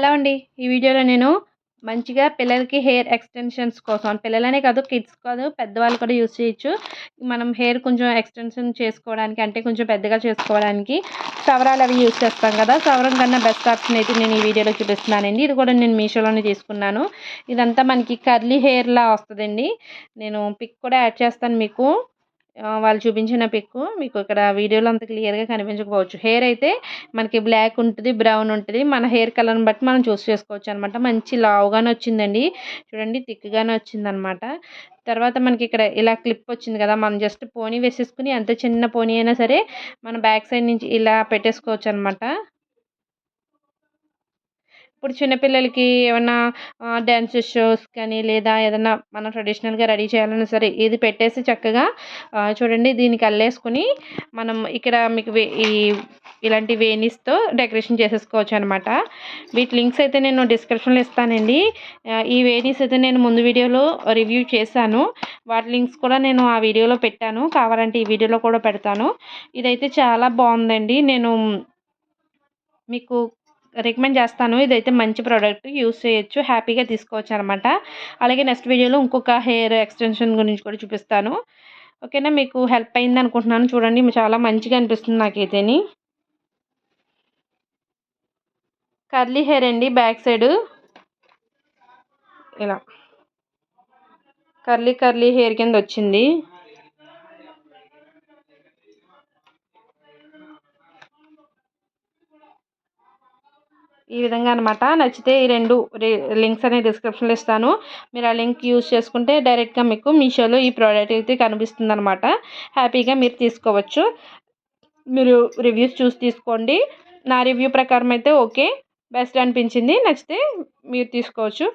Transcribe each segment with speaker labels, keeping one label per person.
Speaker 1: Hello అండి. ఈ వీడియోలో నేను మంచిగా పిల్లలకి హెయిర్ ఎక్స్టెన్షన్స్ కోసం పిల్లలనే కాదు కిడ్స్ కాదు పెద్దవాళ్ళు కూడా యూజ్ చేయొచ్చు. మనం హెయిర్ కొంచెం ఎక్స్టెన్షన్ చేసుకోవడానికి అంటే కొంచెం పెద్దగా చేసుకోవడానికి సవరాలు అవి యూజ్ చేస్తాం కదా. సవరం కన్నా బెస్ట్ ఆప్షన్ అయితే నేను ఈ వీడియోలో చూపిస్తున్నానండి. ఇది కూడా నేను మీషోలోనే తీసుకున్నాను. ఇదంతా మనకి కర్లీ హెయిర్లా వస్తుందండి. నేను పిక్ కూడా యాడ్ చేస్తాను మీకు. వాళ్ళు చూపించిన పిక్ మీకు ఇక్కడ వీడియోలో అంత క్లియర్గా కనిపించకపోవచ్చు. హెయిర్ అయితే మనకి బ్లాక్ ఉంటుంది బ్రౌన్ ఉంటుంది. మన హెయిర్ కలర్ని బట్టి మనం చూస్ చేసుకోవచ్చు అనమాట మంచి లావుగానే వచ్చిందండి. చూడండి థిక్గానే వచ్చిందనమాట తర్వాత మనకి ఇక్కడ ఇలా క్లిప్ వచ్చింది కదా మనం జస్ట్ పోనీ వేసేసుకుని ఎంత చిన్న పోనీ అయినా సరే మన బ్యాక్ సైడ్ నుంచి ఇలా పెట్టేసుకోవచ్చు అనమాట ఇప్పుడు చిన్నపిల్లలకి ఏమన్నా డ్యాన్స్ షోస్ కానీ లేదా ఏదన్నా మనం ట్రెడిషనల్గా రెడీ చేయాలన్నా సరే ఇది పెట్టేసి చక్కగా చూడండి దీనికి అల్లేసుకుని మనం ఇక్కడ మీకు ఈ ఇలాంటి వేణీస్తో డెకరేషన్ చేసేసుకోవచ్చు అనమాట వీటి లింక్స్ అయితే నేను డిస్క్రిప్షన్లో ఇస్తానండి. ఈ వేణీస్ అయితే నేను ముందు వీడియోలో రివ్యూ చేశాను. వాటి లింక్స్ కూడా నేను ఆ వీడియోలో పెట్టాను. కావాలంటే ఈ వీడియోలో కూడా పెడతాను. ఇదైతే చాలా బాగుందండి. నేను మీకు రికమెండ్ చేస్తాను. ఇదైతే మంచి ప్రోడక్ట్. యూస్ చేయొచ్చు. హ్యాపీగా తీసుకోవచ్చు అనమాట అలాగే నెక్స్ట్ వీడియోలో ఇంకొక హెయిర్ ఎక్స్టెన్షన్ గురించి కూడా చూపిస్తాను. ఓకేనా? మీకు హెల్ప్ అయింది అనుకుంటున్నాను. చూడండి చాలా మంచిగా అనిపిస్తుంది నాకైతేని. కర్లీ హెయిర్ అండి బ్యాక్ సైడ్. ఇలా. కర్లీ కర్లీ హెయిర్ కింద వచ్చింది. ఈ విధంగా అనమాట నచ్చితే ఈ రెండు లింక్స్ అనేవి డిస్క్రిప్షన్లో ఇస్తాను. మీరు ఆ లింక్ యూజ్ చేసుకుంటే డైరెక్ట్గా మీకు మీషోలో ఈ ప్రోడక్ట్ అయితే కనిపిస్తుంది అనమాట హ్యాపీగా మీరు తీసుకోవచ్చు. మీరు రివ్యూస్ చూసి తీసుకోండి. నా రివ్యూ ప్రకారం అయితే ఓకే. బెస్ట్ అనిపించింది. నచ్చితే మీరు తీసుకోవచ్చు.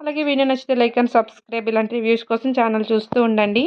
Speaker 1: అలాగే వీడియో నచ్చితే లైక్ అండ్ సబ్స్క్రైబ్ ఇలాంటి రివ్యూస్ కోసం ఛానల్ చూస్తూ ఉండండి.